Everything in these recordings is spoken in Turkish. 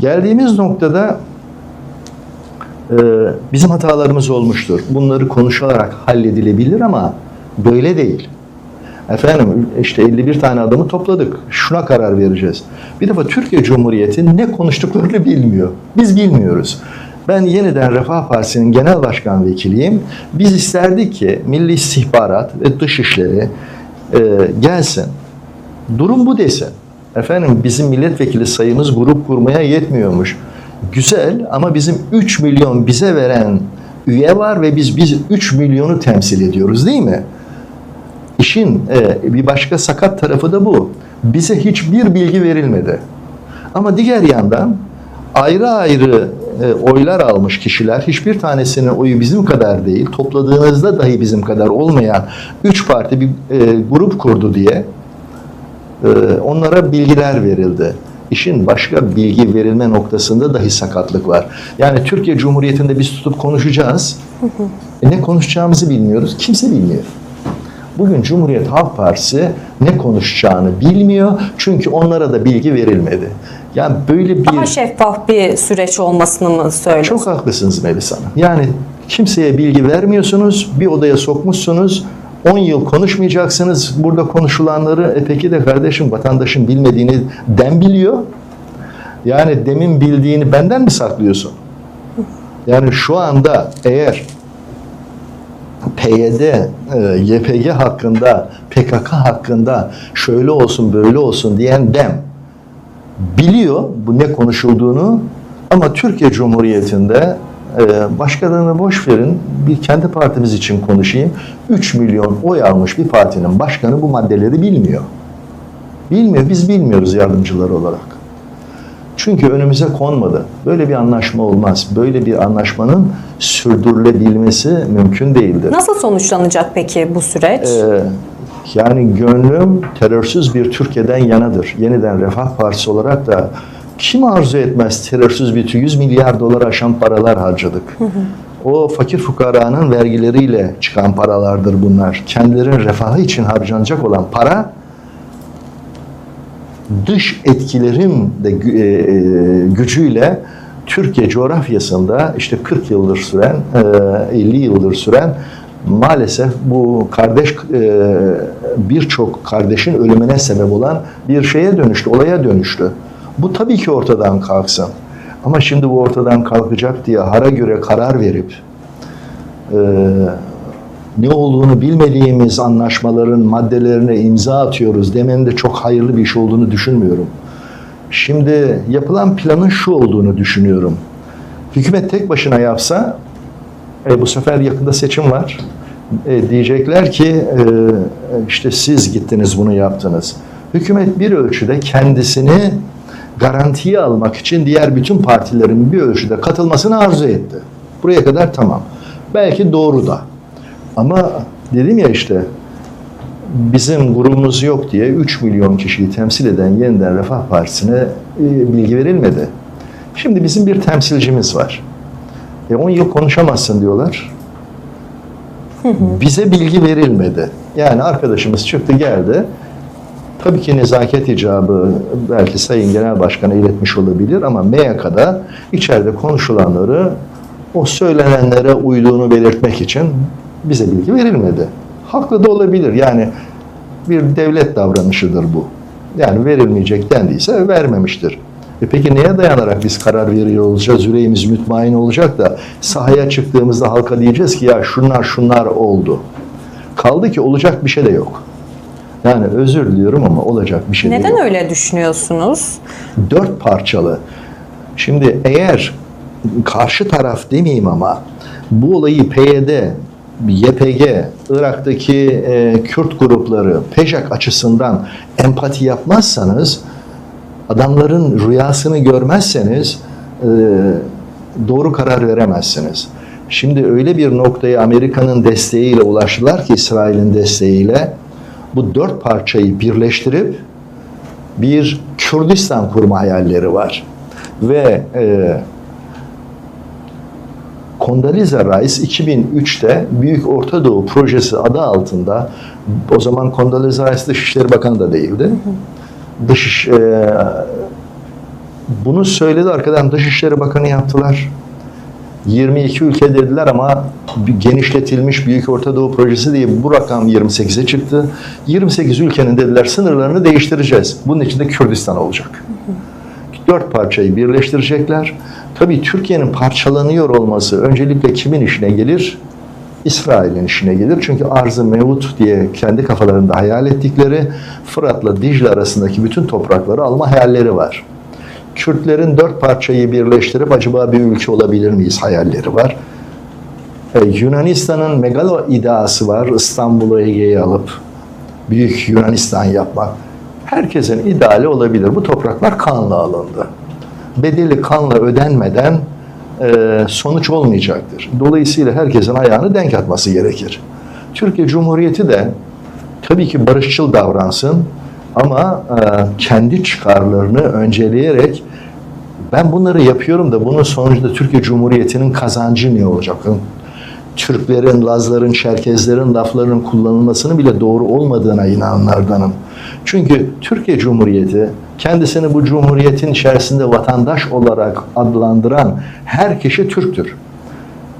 Geldiğimiz noktada e, bizim hatalarımız olmuştur. Bunları konuşularak halledilebilir ama böyle değil. Efendim işte 51 tane adamı topladık. Şuna karar vereceğiz. Bir defa Türkiye Cumhuriyeti ne konuştuklarını bilmiyor. Biz bilmiyoruz. Ben yeniden Refah Partisi'nin genel başkan vekiliyim. Biz isterdik ki Milli İstihbarat ve Dışişleri e, gelsin. Durum bu desin. Efendim bizim milletvekili sayımız grup kurmaya yetmiyormuş. Güzel ama bizim 3 milyon bize veren üye var ve biz biz 3 milyonu temsil ediyoruz değil mi? İşin e, bir başka sakat tarafı da bu. Bize hiçbir bilgi verilmedi. Ama diğer yandan ayrı ayrı e, oylar almış kişiler hiçbir tanesinin oyu bizim kadar değil, topladığınızda dahi bizim kadar olmayan üç parti bir e, grup kurdu diye onlara bilgiler verildi. İşin başka bilgi verilme noktasında dahi sakatlık var. Yani Türkiye Cumhuriyeti'nde biz tutup konuşacağız. E, ne konuşacağımızı bilmiyoruz. Kimse bilmiyor. Bugün Cumhuriyet Halk Partisi ne konuşacağını bilmiyor. Çünkü onlara da bilgi verilmedi. Yani böyle bir... Daha şeffaf bir süreç olmasını mı söylüyorsunuz? Çok haklısınız Melis Hanım. Yani kimseye bilgi vermiyorsunuz, bir odaya sokmuşsunuz, 10 yıl konuşmayacaksınız. Burada konuşulanları, e peki de kardeşim vatandaşın bilmediğini dem biliyor. Yani demin bildiğini benden mi saklıyorsun? Yani şu anda eğer PYD, e, YPG hakkında, PKK hakkında şöyle olsun böyle olsun diyen dem biliyor bu ne konuşulduğunu ama Türkiye Cumhuriyeti'nde başkalarını boş verin bir kendi partimiz için konuşayım 3 milyon oy almış bir partinin başkanı bu maddeleri bilmiyor. Bilmiyor, biz bilmiyoruz yardımcılar olarak. Çünkü önümüze konmadı. Böyle bir anlaşma olmaz. Böyle bir anlaşmanın sürdürülebilmesi mümkün değildir. Nasıl sonuçlanacak peki bu süreç? Ee, yani gönlüm terörsüz bir Türkiye'den yanadır. Yeniden Refah Partisi olarak da kim arzu etmez terörsüz bir 100 milyar dolar aşan paralar harcadık. O fakir fukaranın vergileriyle çıkan paralardır bunlar. Kendilerinin refahı için harcanacak olan para dış etkilerin de e, e, gücüyle Türkiye coğrafyasında işte 40 yıldır süren, e, 50 yıldır süren maalesef bu kardeş e, birçok kardeşin ölümüne sebep olan bir şeye dönüştü, olaya dönüştü. Bu tabii ki ortadan kalksın. Ama şimdi bu ortadan kalkacak diye hara göre karar verip e, ne olduğunu bilmediğimiz anlaşmaların maddelerine imza atıyoruz demenin de çok hayırlı bir iş olduğunu düşünmüyorum. Şimdi yapılan planın şu olduğunu düşünüyorum. Hükümet tek başına yapsa e, bu sefer yakında seçim var. E, diyecekler ki e, işte siz gittiniz bunu yaptınız. Hükümet bir ölçüde kendisini garantiye almak için diğer bütün partilerin bir ölçüde katılmasını arzu etti. Buraya kadar tamam. Belki doğru da. Ama dedim ya işte bizim grubumuz yok diye 3 milyon kişiyi temsil eden yeniden Refah Partisi'ne e, bilgi verilmedi. Şimdi bizim bir temsilcimiz var. E 10 yıl konuşamazsın diyorlar. Bize bilgi verilmedi. Yani arkadaşımız çıktı geldi. Tabii ki nezaket icabı belki Sayın Genel Başkan'a iletmiş olabilir ama MYK'da içeride konuşulanları o söylenenlere uyduğunu belirtmek için bize bilgi verilmedi. Haklı da olabilir. Yani bir devlet davranışıdır bu. Yani verilmeyecek dendiyse vermemiştir. E peki neye dayanarak biz karar veriyor olacağız, yüreğimiz mütmain olacak da sahaya çıktığımızda halka diyeceğiz ki ya şunlar şunlar oldu. Kaldı ki olacak bir şey de yok. Yani özür diliyorum ama olacak bir şey de yok Neden öyle düşünüyorsunuz? dört parçalı. Şimdi eğer karşı taraf demeyeyim ama bu olayı PYD, YPG, Irak'taki e, Kürt grupları, PEJAK açısından empati yapmazsanız, adamların rüyasını görmezseniz e, doğru karar veremezsiniz. Şimdi öyle bir noktaya Amerika'nın desteğiyle ulaştılar ki İsrail'in desteğiyle bu dört parçayı birleştirip bir Kürdistan kurma hayalleri var. Ve e, Condoleezza Rice 2003'te Büyük Orta Doğu Projesi adı altında o zaman Condoleezza Rice Dışişleri Bakanı da değildi. Dış e, Bunu söyledi arkadan Dışişleri Bakanı yaptılar. 22 ülke dediler ama genişletilmiş Büyük Orta Doğu Projesi diye bu rakam 28'e çıktı. 28 ülkenin dediler sınırlarını değiştireceğiz. Bunun içinde Kürdistan olacak. Dört parçayı birleştirecekler. Tabii Türkiye'nin parçalanıyor olması öncelikle kimin işine gelir? İsrail'in işine gelir. Çünkü arz-ı mevut diye kendi kafalarında hayal ettikleri Fırat'la Dicle arasındaki bütün toprakları alma hayalleri var. Kürtlerin dört parçayı birleştirip acaba bir ülke olabilir miyiz hayalleri var. Ee, Yunanistan'ın megalo iddiası var. İstanbul'u Ege'ye alıp büyük Yunanistan yapmak. Herkesin ideali olabilir. Bu topraklar kanla alındı. Bedeli kanla ödenmeden e, sonuç olmayacaktır. Dolayısıyla herkesin ayağını denk atması gerekir. Türkiye Cumhuriyeti de tabii ki barışçıl davransın ama e, kendi çıkarlarını önceleyerek ben bunları yapıyorum da bunun sonucunda Türkiye Cumhuriyeti'nin kazancı ne olacak? Türklerin, Lazların, Çerkezlerin laflarının kullanılmasının bile doğru olmadığına inananlardanım. Çünkü Türkiye Cumhuriyeti kendisini bu cumhuriyetin içerisinde vatandaş olarak adlandıran her kişi Türktür.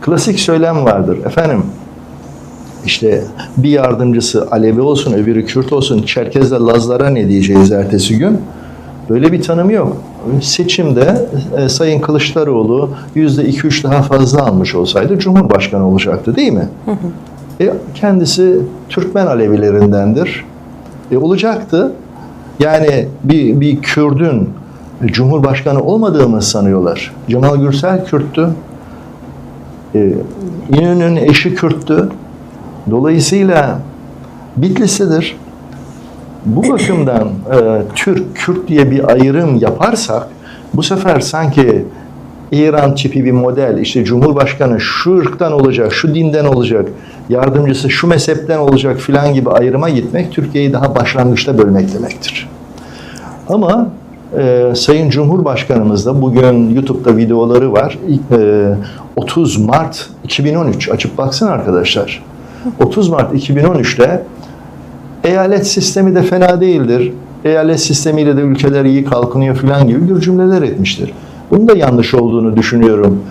Klasik söylem vardır. Efendim işte bir yardımcısı Alevi olsun, öbürü Kürt olsun, Çerkezle Lazlara ne diyeceğiz ertesi gün? Böyle bir tanım yok. Seçimde e, Sayın Kılıçdaroğlu yüzde iki üç daha fazla almış olsaydı Cumhurbaşkanı olacaktı değil mi? E, kendisi Türkmen Alevilerindendir. E, olacaktı. Yani bir, bir Kürdün Cumhurbaşkanı olmadığımı sanıyorlar. Cemal Gürsel Kürttü. E, İnönü'nün eşi Kürttü. Dolayısıyla Bitlislidir. Bu bakımdan e, Türk, Kürt diye bir ayrım yaparsak bu sefer sanki İran tipi bir model, işte Cumhurbaşkanı şu ırktan olacak, şu dinden olacak, yardımcısı şu mezhepten olacak filan gibi ayrıma gitmek Türkiye'yi daha başlangıçta bölmek demektir. Ama e, Sayın Cumhurbaşkanımız da bugün YouTube'da videoları var. E, 30 Mart 2013 açıp baksın arkadaşlar. 30 Mart 2013'te eyalet sistemi de fena değildir. Eyalet sistemiyle de ülkeler iyi kalkınıyor filan gibi bir cümleler etmiştir. Bunun da yanlış olduğunu düşünüyorum.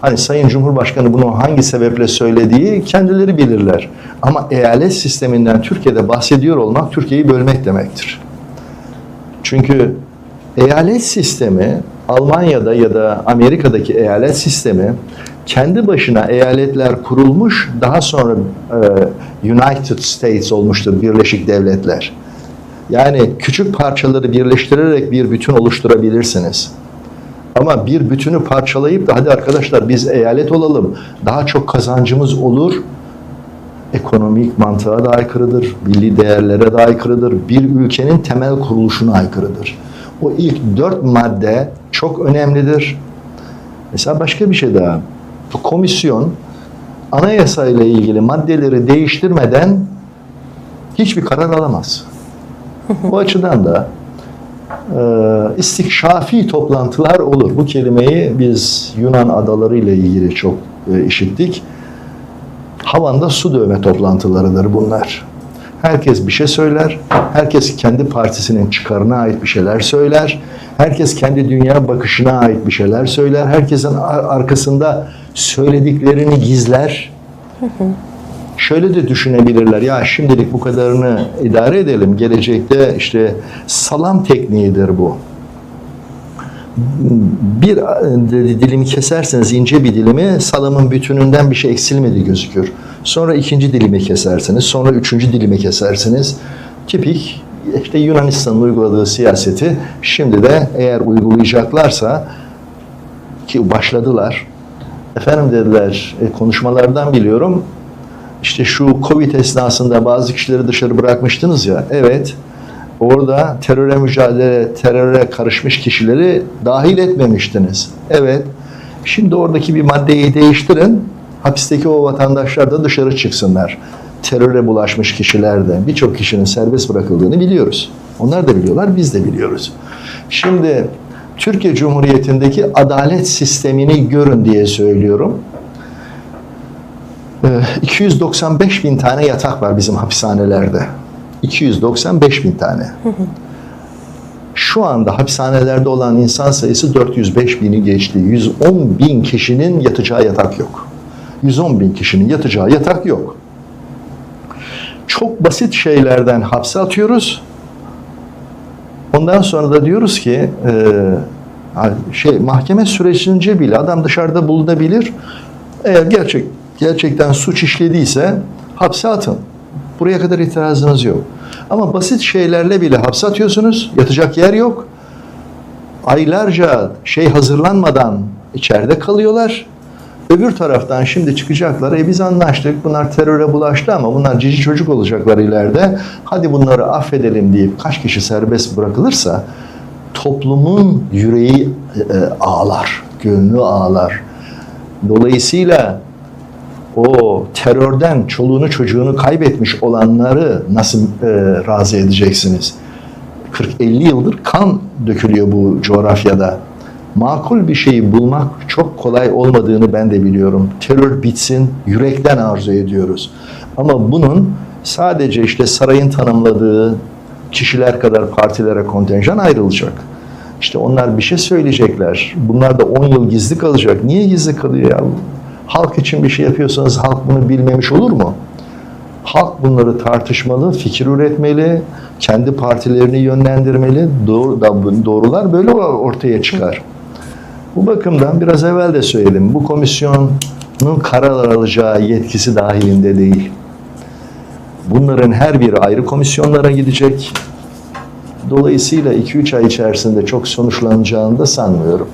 Hani Sayın Cumhurbaşkanı bunu hangi sebeple söylediği kendileri bilirler. Ama eyalet sisteminden Türkiye'de bahsediyor olmak Türkiye'yi bölmek demektir. Çünkü eyalet sistemi Almanya'da ya da Amerika'daki eyalet sistemi kendi başına eyaletler kurulmuş, daha sonra e, United States olmuştur, Birleşik Devletler. Yani küçük parçaları birleştirerek bir bütün oluşturabilirsiniz. Ama bir bütünü parçalayıp da hadi arkadaşlar biz eyalet olalım, daha çok kazancımız olur, ekonomik mantığa da aykırıdır, milli değerlere de aykırıdır, bir ülkenin temel kuruluşuna aykırıdır. O ilk dört madde çok önemlidir. Mesela başka bir şey daha. Bu komisyon anayasa ile ilgili maddeleri değiştirmeden hiçbir karar alamaz. Bu açıdan da e, istikşafi toplantılar olur. Bu kelimeyi biz Yunan adaları ile ilgili çok e, işittik. Havanda su dövme toplantılarıdır bunlar. Herkes bir şey söyler. Herkes kendi partisinin çıkarına ait bir şeyler söyler. Herkes kendi dünya bakışına ait bir şeyler söyler. Herkesin ar- arkasında söylediklerini gizler. Şöyle de düşünebilirler. Ya şimdilik bu kadarını idare edelim. Gelecekte işte salam tekniğidir bu bir e, dilimi keserseniz ince bir dilimi salamın bütününden bir şey eksilmedi gözükür. Sonra ikinci dilimi kesersiniz, sonra üçüncü dilimi kesersiniz. Tipik işte Yunanistan'ın uyguladığı siyaseti şimdi de eğer uygulayacaklarsa ki başladılar. Efendim dediler e, konuşmalardan biliyorum. İşte şu Covid esnasında bazı kişileri dışarı bırakmıştınız ya. Evet. Orada teröre mücadele, teröre karışmış kişileri dahil etmemiştiniz. Evet. Şimdi oradaki bir maddeyi değiştirin. Hapisteki o vatandaşlar da dışarı çıksınlar. Teröre bulaşmış kişiler de birçok kişinin serbest bırakıldığını biliyoruz. Onlar da biliyorlar, biz de biliyoruz. Şimdi Türkiye Cumhuriyeti'ndeki adalet sistemini görün diye söylüyorum. Ee, 295 bin tane yatak var bizim hapishanelerde. 295 bin tane. Şu anda hapishanelerde olan insan sayısı 405 bini geçti. 110 bin kişinin yatacağı yatak yok. 110 bin kişinin yatacağı yatak yok. Çok basit şeylerden hapse atıyoruz. Ondan sonra da diyoruz ki e, şey mahkeme sürecince bile adam dışarıda bulunabilir. Eğer gerçek gerçekten suç işlediyse hapse atın. Buraya kadar itirazınız yok. Ama basit şeylerle bile hapse atıyorsunuz. Yatacak yer yok. Aylarca şey hazırlanmadan içeride kalıyorlar. Öbür taraftan şimdi çıkacaklar. E biz anlaştık. Bunlar teröre bulaştı ama bunlar cici çocuk olacaklar ileride. Hadi bunları affedelim deyip kaç kişi serbest bırakılırsa toplumun yüreği e, ağlar, gönlü ağlar. Dolayısıyla o terörden çoluğunu çocuğunu kaybetmiş olanları nasıl e, razı edeceksiniz? 40-50 yıldır kan dökülüyor bu coğrafyada. Makul bir şeyi bulmak çok kolay olmadığını ben de biliyorum. Terör bitsin, yürekten arzu ediyoruz. Ama bunun sadece işte sarayın tanımladığı kişiler kadar partilere kontenjan ayrılacak. İşte onlar bir şey söyleyecekler. Bunlar da 10 yıl gizli kalacak. Niye gizli kalıyor ya? Halk için bir şey yapıyorsanız halk bunu bilmemiş olur mu? Halk bunları tartışmalı, fikir üretmeli, kendi partilerini yönlendirmeli. Doğru, doğrular böyle ortaya çıkar. Bu bakımdan biraz evvel de söyledim. Bu komisyonun karar alacağı yetkisi dahilinde değil. Bunların her biri ayrı komisyonlara gidecek. Dolayısıyla 2-3 ay içerisinde çok sonuçlanacağını da sanmıyorum.